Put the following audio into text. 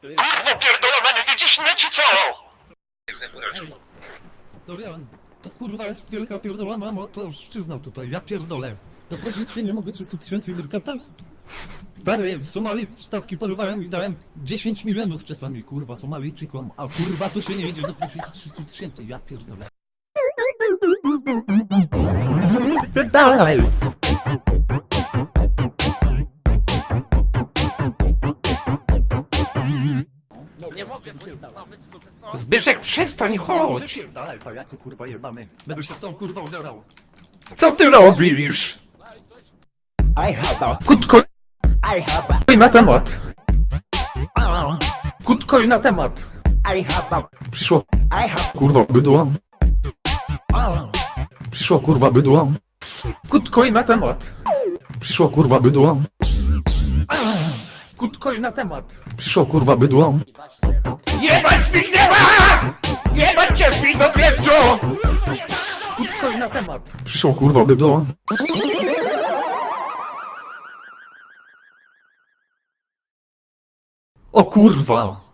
Kurwa pierdolona, nie widzisz mnie czy co? Dorian, to kurwa jest wielka pierdolona, mamo, to już przyznał tutaj, ja pierdolę. Doprosić się nie mogę 300 tysięcy wilkata? Stary, w Somalii stawki porywałem i dałem 10 milionów czasami, kurwa, Somalijczykom, a kurwa tu się nie idzie doprosić 300 tysięcy, ja pierdolę. Pierdolę! Nie mogę, bo to Zbyszek, przestań, chodź! Pajacu, kurwa jebany. Będę się z tą kurwą zerał. Co ty robisz? I have a, Kutko I have a, i na temat. Kutko i na temat. I have a, Przyszło I have, kurwa bydło. Przyszło kurwa bydło. Kutko i na temat. Przyszło kurwa bydło. Kutko i na temat. Przyszło kurwa bydło. Jebać Zbigniewa! Jebać cię Zbigniew Pieszczu! Kutko i na temat. Przyszło kurwa bydło. O kurwa!